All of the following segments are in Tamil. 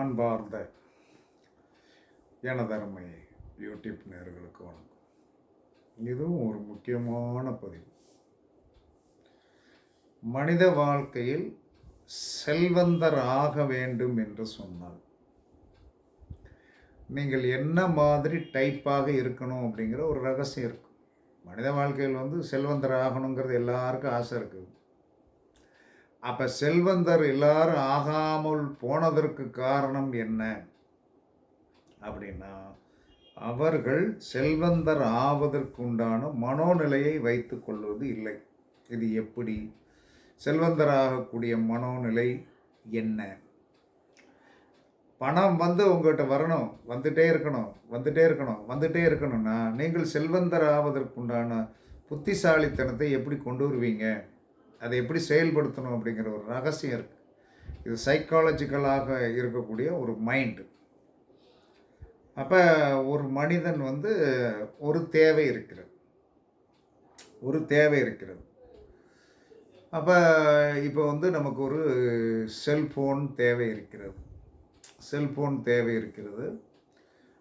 அன்பார்ந்த எனதருமை யூடியூப் நேர்களுக்கு வணக்கம். இதுவும் ஒரு முக்கியமான பதிவு. மனித வாழ்க்கையில் செல்வந்தர் ஆக வேண்டும் என்று சொன்னால் நீங்கள் என்ன மாதிரி டைப்பாக இருக்கணும் அப்படிங்கிற ஒரு ரகசியம் இருக்கும். மனித வாழ்க்கையில் வந்து செல்வந்தர் ஆகணுங்கிறது எல்லாருக்கும் ஆசை இருக்குது. அப்போ செல்வந்தர் எல்லாரும் ஆகாமல் போனதற்கு காரணம் என்ன? அப்படின்னா அவர்கள் செல்வந்தர் ஆவதற்குண்டான மனோநிலையை வைத்து கொள்வது இல்லை. இது எப்படி? செல்வந்தர் ஆகக்கூடிய மனோநிலை என்ன? பணம் வந்து உங்கள்கிட்ட வரணும் வந்துட்டே இருக்கணும் வந்துட்டே இருக்கணும் வந்துட்டே இருக்கணும்னா நீங்கள் செல்வந்தர் ஆவதற்குண்டான புத்திசாலித்தனத்தை எப்படி கொண்டு வருவீங்க? அதை எப்படி செயல்படுத்தணும் அப்படிங்கிற ஒரு ரகசியம் இருக்குது இது சைக்காலஜிக்கலாக இருக்கக்கூடிய ஒரு மைண்டு அப்போ ஒரு மனிதன் வந்து ஒரு தேவை இருக்கிறது. ஒரு தேவை இருக்கிறது. அப்போ இப்போ வந்து நமக்கு ஒரு செல்ஃபோன் தேவை இருக்கிறது. செல்ஃபோன் தேவை இருக்கிறது.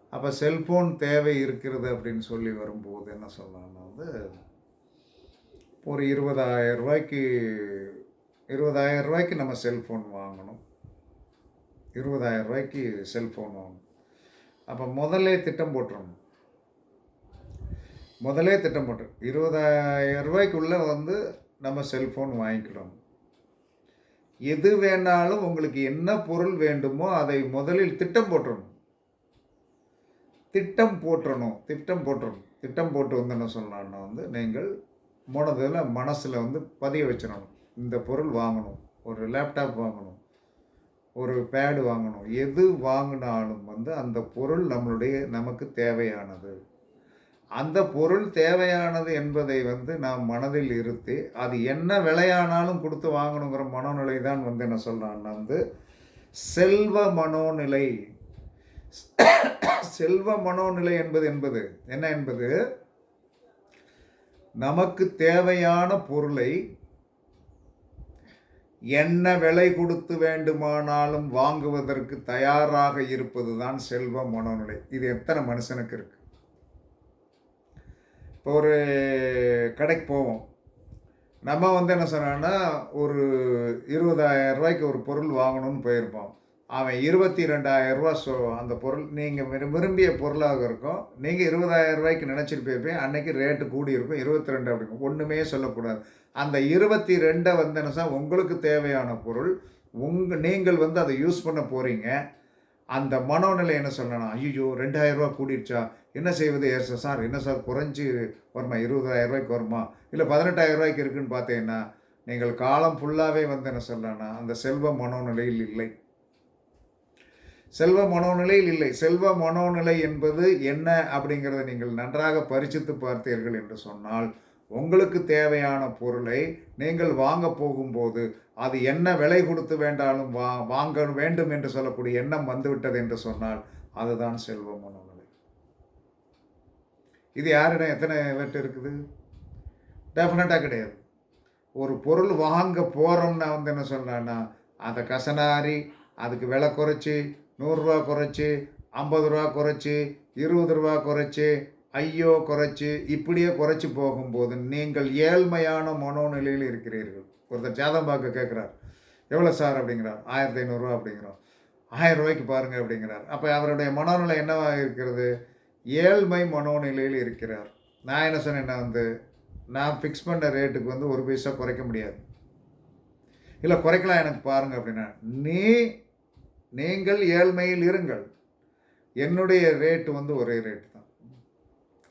அப்போ செல்ஃபோன் தேவை இருக்கிறது அப்படின்னு சொல்லி வரும்போது என்ன சொல்லலாம்னா வந்து ஒரு இருபதாயிரம் ரூபாய்க்கு இருபதாயிரம் ரூபாய்க்கு நம்ம செல்ஃபோன் வாங்கணும். இருபதாயிரம் ரூபாய்க்கு செல்ஃபோன் வாங்கணும். அப்போ முதல்ல திட்டம் போட்டுறணும். முதலே திட்டம் போட்டு இருபதாயிரம் ரூபாய்க்குள்ளே வந்து நம்ம செல்ஃபோன் வாங்கிக்கிறோம் எது வேணாலும் உங்களுக்கு என்ன பொருள் வேண்டுமோ அதை முதலில் திட்டம் போட்டுடணும் திட்டம் போட்டுறணும் திட்டம் போட்டுறணும். திட்டம் போட்டு வந்து என்ன வந்து நீங்கள் மனதில் மனசில் வந்து பதிய வச்சிடணும். இந்த பொருள் வாங்கணும். ஒரு லேப்டாப் வாங்கணும். ஒரு பேடு வாங்கணும். எது வாங்கினாலும் வந்து அந்த பொருள் நம்மளுடைய நமக்கு தேவையானது. அந்த பொருள் தேவையானது என்பதை வந்து நாம் மனதில் இருத்தி அது என்ன விலையானாலும் கொடுத்து வாங்கணுங்கிற மனோநிலை தான் வந்து என்ன சொல்கிறான்னா வந்து செல்வ மனோநிலை. செல்வ மனோநிலை என்பது என்பது என்ன என்பது? நமக்கு தேவையான பொருளை என்ன விலை கொடுத்து வேண்டுமானாலும் வாங்குவதற்கு தயாராக இருப்பது தான் செல்வ மனநிலை. இது எத்தனை மனுஷனுக்கு இருக்கு? இப்போ ஒரு கடைக்கு போவோம். நம்ம வந்து என்ன சொன்னோன்னா ஒரு இருபதாயிரம் ரூபாய்க்கு ஒரு பொருள் வாங்கணும்னு போயிருப்போம். அவன் இருபத்தி ரெண்டாயிரம் ரூபா சொ அந்த பொருள் நீங்கள் விரும்பிய பொருளாக இருக்கும். நீங்கள் இருபதாயிரம் ரூபாய்க்கு நினச்சிட்டு போயிருப்பீங்க. அன்னைக்கு ரேட்டு கூடி இருக்கும் இருபத்தி ரெண்டு அப்படிங்க ஒன்றுமே சொல்லக்கூடாது. அந்த இருபத்தி ரெண்டை வந்து என்ன உங்களுக்கு தேவையான பொருள் உங்கள் நீங்கள் வந்து அதை யூஸ் பண்ண போகிறீங்க அந்த மனோநிலை என்ன சொல்லணும் ஐயோ ரெண்டாயிரரூபா கூடிடுச்சா என்ன செய்வது? ஏர் சார் சார் என்ன சார் குறைஞ்சி வருமா? இருபதாயிரம் ரூபாய்க்கு வருமா? இல்லை பதினெட்டாயிரம் ரூபாய்க்கு இருக்குன்னு பார்த்தீங்கன்னா நீங்கள் காலம் ஃபுல்லாகவே வந்து என்ன சொல்லலாம்னா அந்த செல்வ மனோநிலையில் இல்லை. செல்வ மனோநிலையில் இல்லை. செல்வ மனோநிலை என்பது என்ன அப்படிங்கிறத நீங்கள் நன்றாக பரிசித்து பார்த்தீர்கள் என்று சொன்னால் உங்களுக்கு தேவையான பொருளை நீங்கள் வாங்க போகும்போது அது என்ன விலை கொடுத்து வேண்டாலும் வா வாங்க வேண்டும் என்று சொல்லக்கூடிய எண்ணம் வந்துவிட்டது என்று சொன்னால் அதுதான் செல்வ மனோநிலை. இது யாரிடம் எத்தனை வெட்டு இருக்குது? டெஃபினட்டாக கிடையாது. ஒரு பொருள் வாங்க போகிறோம்னா வந்து என்ன சொல்லலான்னா அதை கசனாரி அதுக்கு விலை குறைச்சி நூறுரூவா குறைச்சி ஐம்பது ரூபா குறைச்சி இருபது ரூபா குறைச்சி ஐயோ குறைச்சி இப்படியே குறைச்சி போகும்போது நீங்கள் ஏழ்மையான மனோநிலையில் இருக்கிறீர்கள். ஒருத்தர் ஜாதம் பார்க்க கேட்குறார் எவ்வளோ சார்? அப்படிங்கிறார் ஆயிரத்தி ஐநூறுரூவா அப்படிங்கிறோம். ஆயிரம் ரூபாய்க்கு பாருங்கள் அப்படிங்கிறார். அப்போ அவருடைய மனோநிலை என்னவாக இருக்கிறது? ஏழ்மை மனோநிலையில் இருக்கிறார். நான் என்ன சொன்னேன்னா வந்து நான் ஃபிக்ஸ் பண்ண ரேட்டுக்கு வந்து ஒரு பைசா குறைக்க முடியாது. இல்லை குறைக்கலாம் எனக்கு பாருங்கள் அப்படின்னா நீ நீங்கள் ஏழ்மையில் இருங்கள். என்னுடைய ரேட்டு வந்து ஒரே ரேட்டு தான்.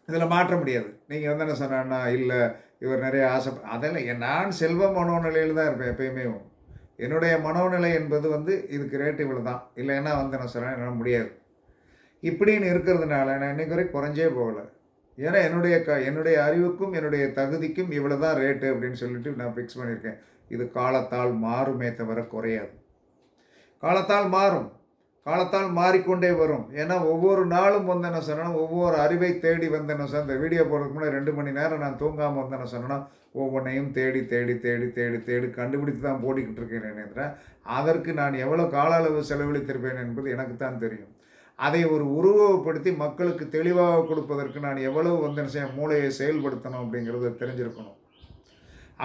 இதில் மாற்ற முடியாது. நீங்கள் வந்து என்ன சொன்னா இல்லை இவர் நிறைய ஆசை அதெல்லாம் நான் செல்வ மனோநிலையில் தான் இருப்பேன் எப்பயுமே. என்னுடைய மனோநிலை என்பது வந்து இதுக்கு ரேட்டு இவ்வளோ தான் இல்லைன்னா வந்து என்ன சொல்கிறேன் என்னால் முடியாது. இப்படின்னு இருக்கிறதுனால நான் இன்றைக்கு வரை குறைஞ்சே போகலை. ஏன்னா என்னுடைய க என்னுடைய அறிவுக்கும் என்னுடைய தகுதிக்கும் இவ்வளோ தான் ரேட்டு அப்படின்னு சொல்லிட்டு நான் ஃபிக்ஸ் பண்ணியிருக்கேன். இது காலத்தால் மாறுமே தவிர குறையாது. காலத்தால் மாறும். காலத்தால் மாறிக்கொண்டே வரும். ஏன்னா ஒவ்வொரு நாளும் வந்து என்ன ஒவ்வொரு அறிவை தேடி வந்து என்ன சொன்ன இந்த வீடியோ போடுறதுக்கு முன்னாடி ரெண்டு மணி நேரம் நான் தூங்காமல் வந்து என்ன சொன்னேன்னா ஒவ்வொன்றையும் தேடி தேடி தேடி தேடி தேடி கண்டுபிடித்து தான் போடிக்கிட்டு இருக்கேன் தவிர அதற்கு நான் எவ்வளோ கால அளவு செலவழித்திருப்பேன் என்பது எனக்கு தான் தெரியும். அதை ஒரு உருவப்படுத்தி மக்களுக்கு தெளிவாக கொடுப்பதற்கு நான் எவ்வளவு வந்து என்ன செய்ய மூளையை செயல்படுத்தணும் அப்படிங்கிறத தெரிஞ்சிருக்கணும்.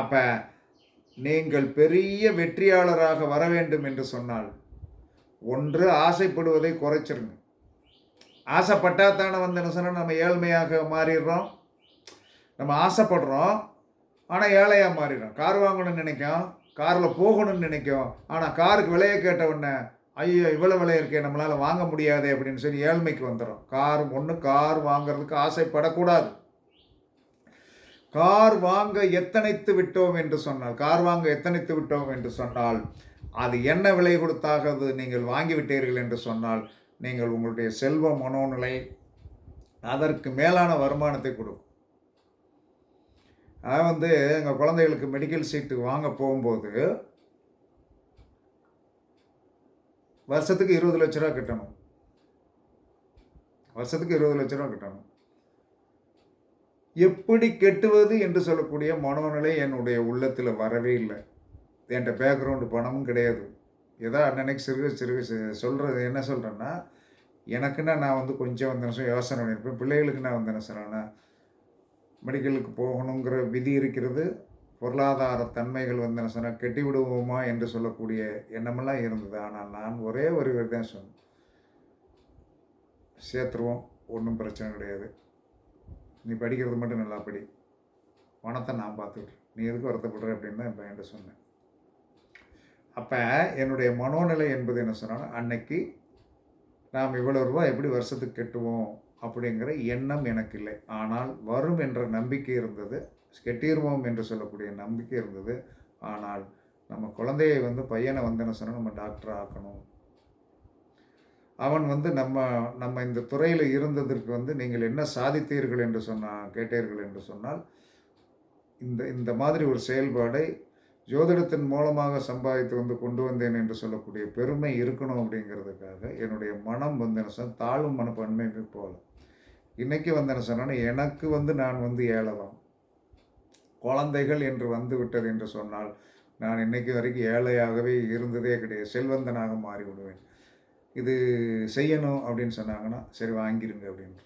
அப்போ நீங்கள் பெரிய வெற்றியாளராக வர வேண்டும் என்று சொன்னால் ஒன்று ஆசைப்படுவதை குறைச்சிருங்க. ஆசைப்பட்டா தானே வந்து என்ன சொன்னால் நம்ம ஏழ்மையாக மாறிடுறோம். நம்ம ஆசைப்படுறோம் ஆனால் ஏழையாக மாறிடுறோம். கார் வாங்கணும்னு நினைக்கும் காரில் போகணும்னு நினைக்கும் ஆனால் காருக்கு விலையை கேட்ட உடனே ஐயோ இவ்வளோ விலை இருக்கே நம்மளால் வாங்க முடியாது அப்படின்னு சொல்லி ஏழ்மைக்கு வந்துடும் கார் ஒன்று கார் வாங்குறதுக்கு ஆசைப்படக்கூடாது. கார் வாங்க எத்தனைத்து விட்டோம் என்று சொன்னால் கார் வாங்க எத்தனைத்து விட்டோம் என்று சொன்னால் அது என்ன விலை கொடுத்தாக அது நீங்கள் வாங்கிவிட்டீர்கள் என்று சொன்னால் நீங்கள் உங்களுடைய செல்வ மனோநிலை அதற்கு மேலான வருமானத்தை கொடுக்கும். அதை வந்து எங்கள் குழந்தைகளுக்கு மெடிக்கல் சீட்டு வாங்க போகும்போது வருஷத்துக்கு இருபது லட்ச ரூபா கட்டணும். வருஷத்துக்கு இருபது லட்ச ரூபா கட்டணும். எப்படி கெட்டுவது என்று சொல்லக்கூடிய மனோநிலை என்னுடைய உள்ளத்தில் வரவே இல்லை. என்கிட்ட பேக்ரவுண்டு பணமும் கிடையாது. ஏதோ அன்னன்னைக்கு சிறுக சிறுக சொல்கிறது என்ன சொல்கிறேன்னா எனக்குன்னா நான் வந்து கொஞ்சம் வந்து நிமிஷம் யோசனை பண்ணியிருப்பேன் பிள்ளைகளுக்கு நான் வந்து என்ன சொல்கிறேன்னா மெடிக்கலுக்கு போகணுங்கிற விதி இருக்கிறது. பொருளாதார தன்மைகள் வந்து என்ன சொன்னால் கெட்டி விடுவோமா என்று சொல்லக்கூடிய எண்ணமெல்லாம் இருந்தது. ஆனால் நான் ஒரே ஒரு தான் சொன்னேன். சேர்த்துருவோம். ஒன்றும் பிரச்சனை கிடையாது. நீ படிக்கிறது மட்டும் நல்லா படி. பணத்தை நான் பார்த்துக்கிட்டேன் நீ எதுக்கு வருத்தப்படுற அப்படின்னு தான் என் பையன்ட்ட சொன்னேன். அப்போ என்னுடைய மனோநிலை என்பது என்ன சொன்னால் அன்னைக்கு நாம் இவ்வளோ ரூபா எப்படி வருஷத்துக்கு கெட்டுவோம் அப்படிங்கிற எண்ணம் எனக்கு இல்லை. ஆனால் வரும் என்ற நம்பிக்கை இருந்தது. கெட்டிடுவோம் என்று சொல்லக்கூடிய நம்பிக்கை இருந்தது. ஆனால் நம்ம குழந்தையை வந்து பையனை வந்து என்ன சொன்னால் நம்ம டாக்டர் ஆக்கணும். அவன் வந்து நம்ம நம்ம இந்த துறையில் இருந்ததற்கு வந்து நீங்கள் என்ன சாதித்தீர்கள் என்று சொன்னால் கேட்டீர்கள் என்று சொன்னால் இந்த இந்த மாதிரி ஒரு செயல்பாடை ஜோதிடத்தின் மூலமாக சம்பாதித்து வந்து கொண்டு வந்தேன் என்று சொல்லக்கூடிய பெருமை இருக்கணும் அப்படிங்கிறதுக்காக என்னுடைய மனம் வந்து என்ன சொன்னால் தாழ்வு மனப்பான்மை போல. இன்றைக்கி வந்து என்ன எனக்கு வந்து நான் வந்து ஏழலாம் குழந்தைகள் என்று வந்து விட்டது என்று சொன்னால் நான் இன்னைக்கு வரைக்கும் ஏழையாகவே இருந்ததே கிடையாது. செல்வந்தனாக மாறிவிடுவேன். இது செய்யணும் அப்படின்னு சொன்னாங்கன்னா சரி வாங்கிருங்க அப்படின்ற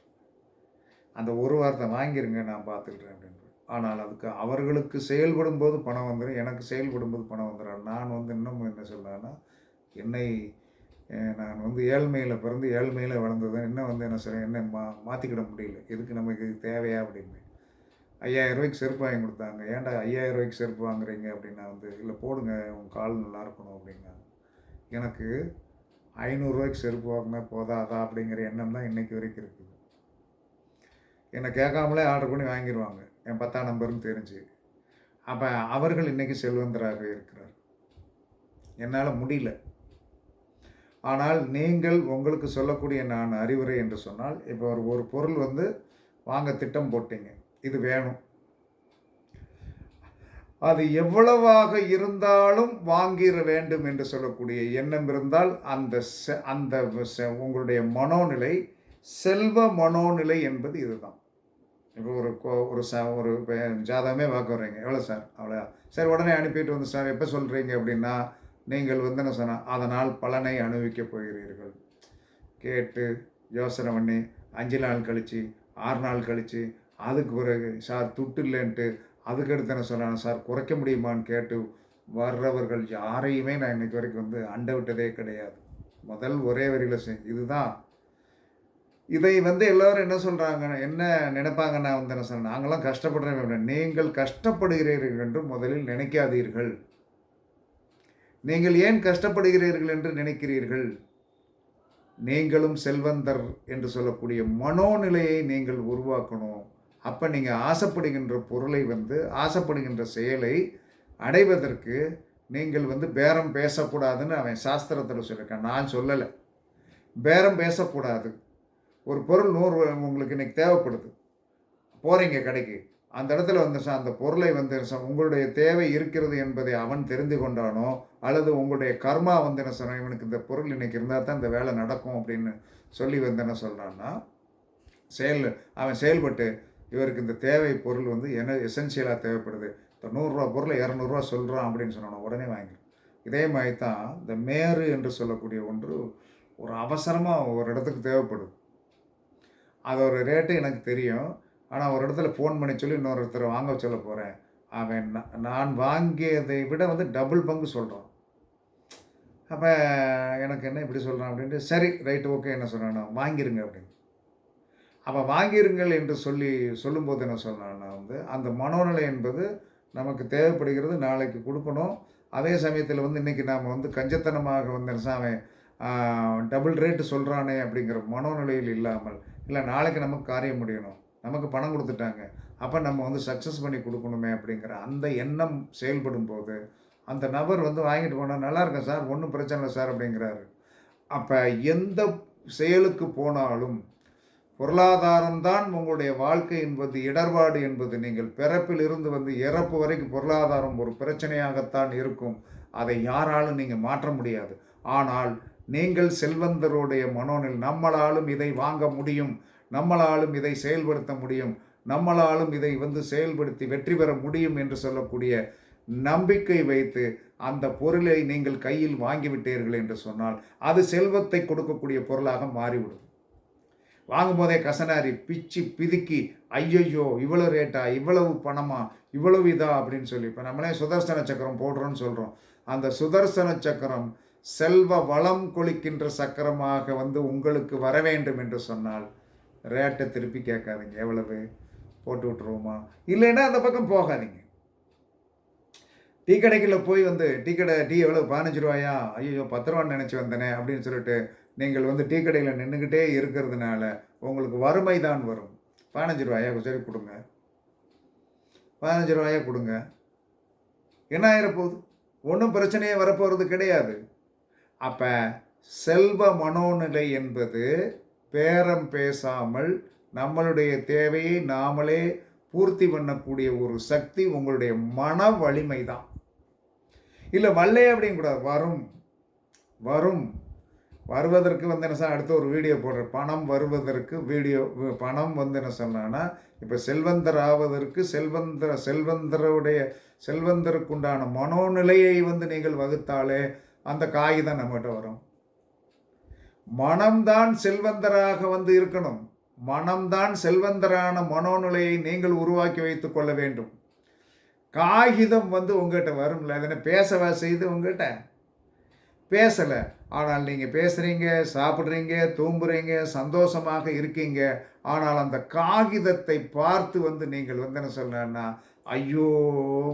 அந்த ஒரு வார்த்தை வாங்கிருங்க நான் பார்த்துக்கிறேன் அப்படின்ட்டு ஆனால் அதுக்கு அவர்களுக்கு செயல்படும் போது பணம் வந்துடும் எனக்கு செயல்படும் போது பணம் வந்துடும் நான் வந்து இன்னும் என்ன சொல்கிறேன்னா என்னை நான் வந்து ஏழ்மையில் பிறந்து ஏழ்மையில் வளர்ந்தது இன்னும் வந்து என்ன சொல்கிறேன் என்ன மா மாற்றிக்கிட முடியல. எதுக்கு நமக்கு இது தேவையா? அப்படின்னு. ஐயாயிரம் ரூபாய்க்கு செருப்பு வாங்கி கொடுத்தாங்க. ஏன்டா ஐயாயிரம் ரூபாய்க்கு செருப்பு வாங்குறீங்க? அப்படின்னா வந்து இல்லை போடுங்க உங்கள் கால் நல்லா இருக்கணும் அப்படின்னா எனக்கு ஐநூறுரூவாய்க்கு செருப்பு வாங்கினா போதாதா அப்படிங்கிற எண்ணம் தான் இன்றைக்கி வரைக்கும் இருக்குது. என்னை கேட்காமலே ஆர்டர் பண்ணி வாங்கிடுவாங்க என் பத்தாம் நம்பர்னு தெரிஞ்சு. அப்போ அவர்கள் இன்றைக்கி செல்வந்தராக இருக்கிறார். என்னால் முடியல. ஆனால் நீங்கள் உங்களுக்கு சொல்லக்கூடிய நான் அறிவுரை என்று சொன்னால் இப்போ ஒரு ஒரு பொருள் வந்து வாங்க திட்டம் போட்டீங்க. இது வேணும். அது எவ்வளவாக இருந்தாலும் வாங்கிட வேண்டும் என்று சொல்லக்கூடிய எண்ணம் இருந்தால் அந்த அந்த உங்களுடைய மனோநிலை செல்வ மனோநிலை என்பது இதுதான். இப்போ ஒரு ஒரு ச ஒரு ஜாதகமே பார்க்க வர்றீங்க. எவ்வளோ சார்? அவ்வளோ. சார் உடனே அனுப்பிட்டு வந்து சார் எப்போ சொல்கிறீங்க? அப்படின்னா நீங்கள் வந்து என்ன சொன்னால் அதனால் பலனை அனுபவிக்கப் போகிறீர்கள். கேட்டு யோசனை பண்ணி அஞ்சு நாள் கழித்து ஆறு நாள் கழித்து அதுக்கு பிறகு சார் துட்டு இல்லைன்ட்டு அதுக்கடுத்து என்ன சொல்கிறாங்க சார் குறைக்க முடியுமான்னு கேட்டு வர்றவர்கள் யாரையுமே நான் இன்றைக்கு வரைக்கும் வந்து அண்ட விட்டதே கிடையாது. முதல் ஒரே வரியில் செய் இதுதான். இதை வந்து எல்லோரும் என்ன சொல்கிறாங்க என்ன நினைப்பாங்க நான் வந்து என்ன சொல்கிறேன் நாங்களாம் கஷ்டப்படுறேன் நீங்கள் கஷ்டப்படுகிறீர்கள் என்று முதலில் நினைக்காதீர்கள். நீங்கள் ஏன் கஷ்டப்படுகிறீர்கள் என்று நினைக்கிறீர்கள்? நீங்களும் செல்வந்தர் என்று சொல்லக்கூடிய மனோநிலையை நீங்கள் உருவாக்கணும். அப்போ நீங்கள் ஆசைப்படுகின்ற பொருளை வந்து ஆசைப்படுகின்ற செயலை அடைவதற்கு நீங்கள் வந்து பேரம் பேசக்கூடாதுன்னு அவன் சாஸ்திரத்தில் சொல்லியிருக்கான். நான் சொல்லலை. பேரம் பேசக்கூடாது. ஒரு பொருள் நூறு உங்களுக்கு இன்றைக்கி தேவைப்படுது. போகிறீங்க கடைக்கு. அந்த இடத்துல வந்து அந்த பொருளை வந்து சார் உங்களுடைய தேவை இருக்கிறது என்பதை அவன் தெரிந்து கொண்டானோ அல்லது உங்களுடைய கர்மா வந்து என்ன சொன்ன இவனுக்கு இந்த பொருள் இன்றைக்கி இருந்தால் தான் இந்த வேலை நடக்கும் அப்படின்னு சொல்லி வந்து என்ன சொல்கிறான்னா செயல் அவன் செயல்பட்டு இவருக்கு இந்த தேவை பொருள் வந்து என்ன எசென்சியலாக தேவைப்படுது? இப்போ நூறுரூவா பொருளை இரநூறுவா சொல்கிறான் அப்படின்னு சொன்னானோ உடனே வாங்கிடும் இதே மாதிரி தான் இந்த மேரு என்று சொல்லக்கூடிய ஒன்று ஒரு அவசரமாக ஒரு இடத்துக்கு தேவைப்படுது. அதோட ரேட்டு எனக்கு தெரியும். ஆனால் ஒரு இடத்துல ஃபோன் பண்ணி சொல்லி இன்னொருத்தரை வாங்க சொல்ல போகிறேன் அவன் நான் வாங்கியதை விட வந்து டபுள் பங்கு சொல்கிறான் அப்போ எனக்கு என்ன இப்படி சொல்கிறான் அப்படின்ட்டு சரி ரைட்டு ஓகே என்ன சொல்கிறேன் வாங்கிருங்க அப்படின்னு. அப்போ வாங்கிருங்கள் என்று சொல்லி சொல்லும்போது என்ன சொல்கிறான்னா வந்து அந்த மனோநிலை என்பது நமக்கு தேவைப்படுகிறது நாளைக்கு கொடுக்கணும். அதே சமயத்தில் வந்து இன்றைக்கி நாம் வந்து கஞ்சத்தனமாக வந்து அவன் டபுள் ரேட்டு சொல்கிறானே அப்படிங்கிற மனோநிலையில் இல்லாமல் இல்லை நாளைக்கு நமக்கு காரியம் முடியணும் நமக்கு பணம் கொடுத்துட்டாங்க அப்போ நம்ம வந்து சக்ஸஸ் பண்ணி கொடுக்கணுமே அப்படிங்கிற அந்த எண்ணம் செயல்படும் போது அந்த நபர் வந்து வாங்கிட்டு போனால் நல்லா இருக்கேன் சார் ஒன்றும் பிரச்சனை இல்லை சார் அப்படிங்கிறாரு. அப்போ எந்த செயலுக்கு போனாலும் பொருளாதாரம்தான் உங்களுடைய வாழ்க்கை என்பது இடர்பாடு என்பது. நீங்கள் பிறப்பில் இருந்து வந்து இறப்பு வரைக்கும் பொருளாதாரம் ஒரு பிரச்சனையாகத்தான் இருக்கும். அதை யாராலும் நீங்கள் மாற்ற முடியாது. ஆனால் நீங்கள் செல்வந்தருடைய மனோனில் நம்மளாலும் இதை வாங்க முடியும். நம்மளாலும் இதை செயல்படுத்த முடியும். நம்மளாலும் இதை வந்து செயல்படுத்தி வெற்றி பெற முடியும் என்று சொல்லக்கூடிய நம்பிக்கை வைத்து அந்த பொருளை நீங்கள் கையில் வாங்கிவிட்டீர்கள் என்று சொன்னால் அது செல்வத்தை கொடுக்கக்கூடிய பொருளாக மாறிவிடும். வாங்கும்போதே கசனாரி பிச்சு பிதுக்கி ஐயையோ இவ்வளோ ரேட்டா இவ்வளவு பணமா இவ்வளவு இதா அப்படின்னு சொல்லி இப்போ நம்மளே சுதர்சன சக்கரம் போடுறோம்னு சொல்கிறோம் அந்த சுதர்சன சக்கரம் செல்வ வளம் கொளிக்கின்ற சக்கரமாக வந்து உங்களுக்கு வர வேண்டும் என்று சொன்னால் ரேட்டை திருப்பி கேட்காதீங்க. எவ்வளவு? போட்டு விட்டுருவோமா? இல்லைன்னா அந்த பக்கம் போகாதீங்க. டீ கடைகளில் போய் வந்து டீ கடை டீ எவ்வளோ பதினஞ்சு ரூபாயா? ஐயோ பத்து ரூபான்னு நினச்சி வந்தேனே அப்படின்னு சொல்லிட்டு நீங்கள் வந்து டீ கடையில் நின்றுக்கிட்டே இருக்கிறதுனால உங்களுக்கு வறுமை தான் வரும். பதினஞ்சு ரூபாயா? சரி கொடுங்க. பதினஞ்சு ரூபாயா கொடுங்க. என்ன ஆயிரப்போகுது? ஒன்றும் பிரச்சனையே வரப்போகிறது கிடையாது. அப்போ செல்வ மனோநிலை என்பது பேரம் பேசாமல் நம்மளுடைய தேவையை நாமளே பூர்த்தி பண்ணக்கூடிய ஒரு சக்தி உங்களுடைய மன வலிமை தான் இல்லை வல்லே கூடாது வரும். வரும். வருவதற்கு வந்து என்ன சார் அடுத்து ஒரு வீடியோ போடுறேன். பணம் வருவதற்கு வீடியோ பணம் வந்து என்ன சொன்னான்னா இப்போ செல்வந்தர் ஆவதற்கு செல்வந்தர செல்வந்தருடைய செல்வந்தருக்குண்டான மனோநிலையை வந்து நீங்கள் வகுத்தாலே அந்த காகிதம் நம்மகிட்ட வரும். மனம்தான் செல்வந்தராக வந்து இருக்கணும். மனம்தான் செல்வந்தரான மனோநிலையை நீங்கள் உருவாக்கி வைத்து கொள்ள வேண்டும். காகிதம் வந்து உங்ககிட்ட வரும்ல அதனை பேசவா செய்து உங்ககிட்ட? பேசலை. ஆனால் நீங்கள் பேசுகிறீங்க சாப்பிட்றீங்க தூங்குறீங்க சந்தோஷமாக இருக்கீங்க. ஆனால் அந்த காகிதத்தை பார்த்து வந்து நீங்கள் வந்து என்ன சொல்லணும்னா ஐயோ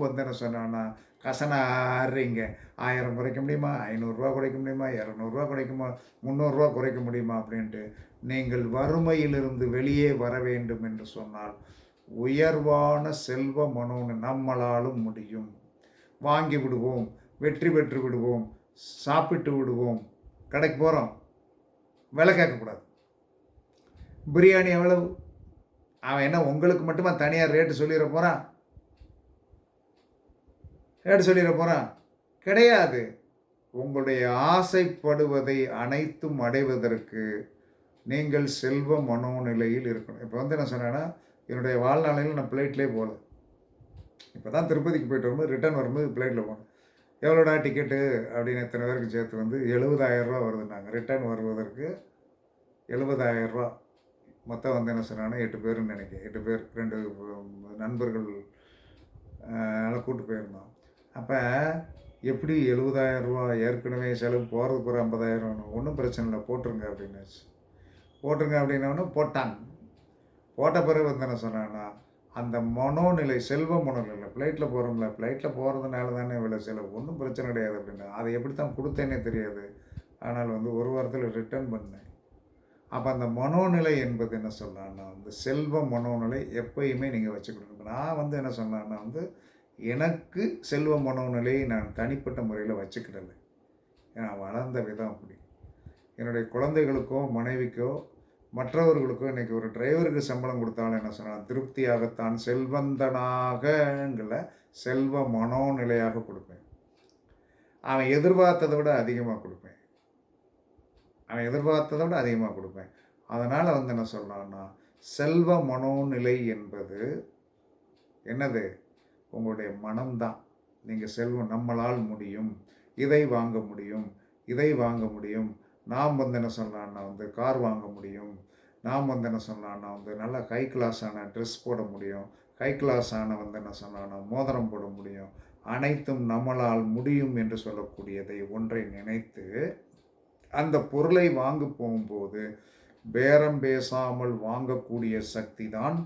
வந்து என்ன சொன்னா கசனாடுறீங்க ஆயிரம் குறைக்க முடியுமா? ஐநூறுரூவா குறைக்க முடியுமா? இரநூறுவா குறைக்குமா? முந்நூறுரூவா குறைக்க முடியுமா? அப்படின்ட்டு நீங்கள் வறுமையிலிருந்து வெளியே வர வேண்டும் என்று சொன்னால் உயர்வான செல்வ மனோன்னு நம்மளாலும் முடியும். வாங்கி விடுவோம் வெற்றி பெற்று விடுவோம். சாப்பிட்டு விடுவோம். கடைக்கு போகிறோம் விலை கேட்கக்கூடாது. பிரியாணி எவ்வளவு? அவன் என்ன உங்களுக்கு மட்டுமா தனியாக ரேட்டு சொல்லிட போகிறான் ரேட்டு சொல்லிட போகிறான் கிடையாது. உங்களுடைய ஆசைப்படுவதை அனைத்தும் அடைவதற்கு நீங்கள் செல்வ மனோநிலையில் இருக்கணும். இப்போ வந்து என்ன சொன்னேன்னா என்னுடைய வாழ்நாளையில் நான் ஃப்ளைட்லேயே போகல. இப்போ தான் திருப்பதிக்கு போயிட்டு வரும்போது ரிட்டர்ன் வரும்போது ஃப்ளைட்டில் போனேன். எவ்வளோடா டிக்கெட்டு அப்படின்னு எத்தனை பேருக்கு சேர்த்து வந்து எழுபதாயிரரூவா வருதுன்னாங்க. ரிட்டர்ன் வருவதற்கு எழுபதாயிரரூவா மொத்தம் வந்து என்ன சொன்னாங்கன்னா எட்டு பேருன்னு நினைக்கிறேன். எட்டு பேர் ரெண்டு நண்பர்கள் அதனால் போயிருந்தோம். அப்போ எப்படி எழுபதாயிரரூவா ஏற்கனவே செலவு போகிறதுக்கு ஒரு ஐம்பதாயிரம் ஒன்றும் பிரச்சனை இல்லை போட்டுருங்க அப்படின்னாச்சு. போட்டுருங்க அப்படின்னோடனே போட்டாங்க. போட்ட பிறகு வந்து என்ன சொன்னாங்கன்னா அந்த மனோநிலை செல்வ மனோநிலை ஃப்ளைட்டில் போகிறோம்ல ஃப்ளைட்டில் போகிறதுனால தானே இவ்வளோ செலவு? ஒன்றும் பிரச்சனை கிடையாது அப்படின்னு. அதை எப்படி தான் கொடுத்தேனே தெரியாது. ஆனால் வந்து ஒரு வாரத்தில் ரிட்டர்ன் பண்ணேன். அப்போ அந்த மனோநிலை என்பது என்ன சொல்லலாம்னா வந்து செல்வ மனோநிலை எப்பயுமே நீங்கள் வச்சுக்கணும். நான் வந்து என்ன சொன்னேன்னா வந்து எனக்கு செல்வ மனோநிலையை நான் தனிப்பட்ட முறையில் வச்சுக்கிடலை. நான் வளர்ந்த விதம் அப்படி. என்னுடைய குழந்தைகளுக்கோ மனைவிக்கோ மற்றவர்களுக்கும் இன்றைக்கி ஒரு டிரைவருக்கு சம்பளம் கொடுத்தாலும் என்ன சொன்னால் திருப்தியாகத்தான் செல்வந்தனாகங்கிற செல்வ மனோநிலையாக கொடுப்பேன். அவன் எதிர்பார்த்ததை விட அதிகமாக கொடுப்பேன். அவன் எதிர்பார்த்ததை விட அதிகமாக கொடுப்பேன். அதனால் வந்து என்ன சொல்கிறான்னா செல்வ மனோநிலை என்பது என்னது? உங்களுடைய மனம்தான். நீங்கள் செல்வம் நம்மளால் முடியும். இதை வாங்க முடியும். இதை வாங்க முடியும். நாம் வந்து என்ன சொன்னான்னா வந்து கார் வாங்க முடியும். நாம் வந்து என்ன சொன்னான்னா வந்து நல்லா ஹை கிளாஸான ட்ரெஸ் போட முடியும். ஹை கிளாஸான வந்து என்ன சொன்னான்னா மோதிரம் போட முடியும். அனைத்தும் நம்மளால் முடியும் என்று சொல்லக்கூடியதை ஒன்றை நினைத்து அந்த பொருளை வாங்க போகும்போது பேரம் பேசாமல் வாங்கக்கூடிய சக்தி தான்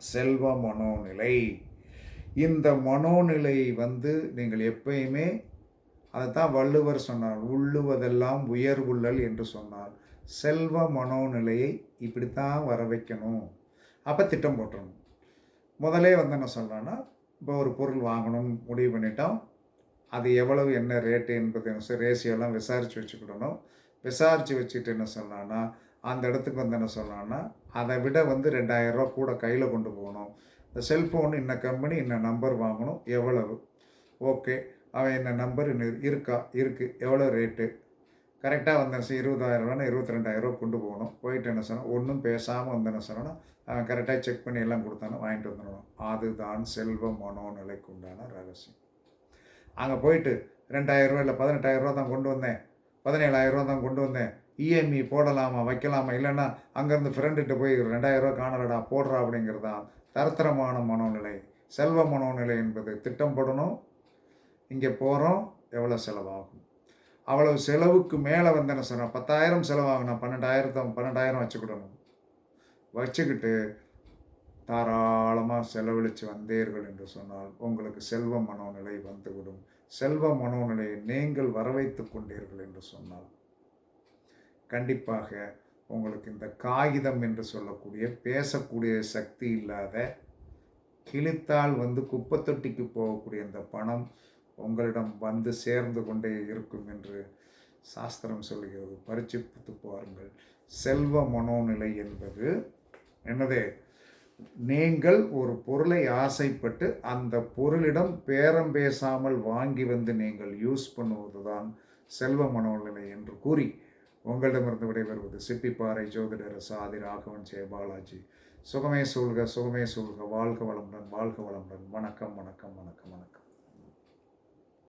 செல்வ மனோநிலை. இந்த மனோநிலை வந்து நீங்கள் எப்பயுமே அதைத்தான் வள்ளுவர் சொன்னார் உள்ளுவதெல்லாம் உயர்வுள்ளல் என்று சொன்னார். செல்வ மனோநிலையை இப்படித்தான் வர வைக்கணும். அப்போ திட்டம் போட்டுடணும் முதலே வந்து என்ன சொல்கிறேன்னா இப்போ ஒரு பொருள் வாங்கணும்னு முடிவு பண்ணிட்டோம். அது எவ்வளவு என்ன ரேட்டு என்பது ரேசியோலாம் விசாரித்து வச்சுக்கிடணும். விசாரித்து வச்சுட்டு என்ன சொல்லலான்னா அந்த இடத்துக்கு வந்து என்ன சொல்லலான்னா அதை விட வந்து ரெண்டாயிரரூவா கூட கையில் கொண்டு போகணும். இந்த செல்ஃபோன் இன்ன கம்பெனி இன்ன நம்பர் வாங்கணும் எவ்வளவு? ஓகே. அவன் என்ன நம்பர் இருக்கா? இருக்குது எவ்வளோ ரேட்டு கரெக்டாக வந்து இருபதாயிரரூவானா இருபத்தி ரெண்டாயிரரூவா கொண்டு போகணும். போயிட்டு என்ன சொன்னால் ஒன்றும் பேசாமல் வந்து சொன்னோன்னா அவன் கரெக்டாக செக் பண்ணி எல்லாம் கொடுத்தானோ. வாங்கிட்டு வந்துடணும். அதுதான் செல்வ மனோநிலைக்கு உண்டான ரகசியம். அங்கே போயிட்டு ரெண்டாயிரரூவா இல்லை பதினெட்டாயிரரூவா தான் கொண்டு வந்தேன். பதினேழாயிரரூவா தான் கொண்டு வந்தேன். இஎம்இ போடலாமா வைக்கலாமா? இல்லைன்னா அங்கேருந்து ஃப்ரெண்டுகிட்ட போய் ரெண்டாயிரரூவா காணலடா போடுறா அப்படிங்கிறதான் தரத்தரமான மனோநிலை. செல்வ மனோநிலை என்பது திட்டம் போடணும் இங்கே போகிறோம் எவ்வளோ செலவாகும்? அவ்வளவு செலவுக்கு மேலே வந்து என்ன சொன்னால் பத்தாயிரம் செலவாகுனா பன்னெண்டாயிரத்தம் பன்னெண்டாயிரம் வச்சுக்கிடணும். வச்சுக்கிட்டு தாராளமாக செலவழித்து வந்தீர்கள் என்று சொன்னால் உங்களுக்கு செல்வ மனோநிலை வந்துவிடும். செல்வ மனோநிலையை நீங்கள் வரவைத்து கொண்டீர்கள் என்று சொன்னால் கண்டிப்பாக உங்களுக்கு இந்த காகிதம் என்று சொல்லக்கூடிய பேசக்கூடிய சக்தி இல்லாத கிழித்தால் வந்து குப்பை தொட்டிக்கு போகக்கூடிய இந்த பணம் உங்களிடம் வந்து சேர்ந்து கொண்டே இருக்கும் என்று சாஸ்திரம் சொல்கிறது. பரிச்சித்து பாருங்கள். செல்வ மனோநிலை என்பது என்னதே? நீங்கள் ஒரு பொருளை ஆசைப்பட்டு அந்த பொருளிடம் பேரம் பேசாமல் வாங்கி வந்து நீங்கள் யூஸ் பண்ணுவது தான் செல்வ மனோநிலை என்று கூறி உங்களிடமிருந்து விடைபெறுவது சிப்பிப்பாறை ஜோதிடர் சாதி ராகவன் ஜெய பாலாஜி. சுகமே சூழ்க சுகமே சூழ்க. வாழ்க வளமுடன் வாழ்க வளமுடன். வணக்கம் வணக்கம் வணக்கம் வணக்கம்.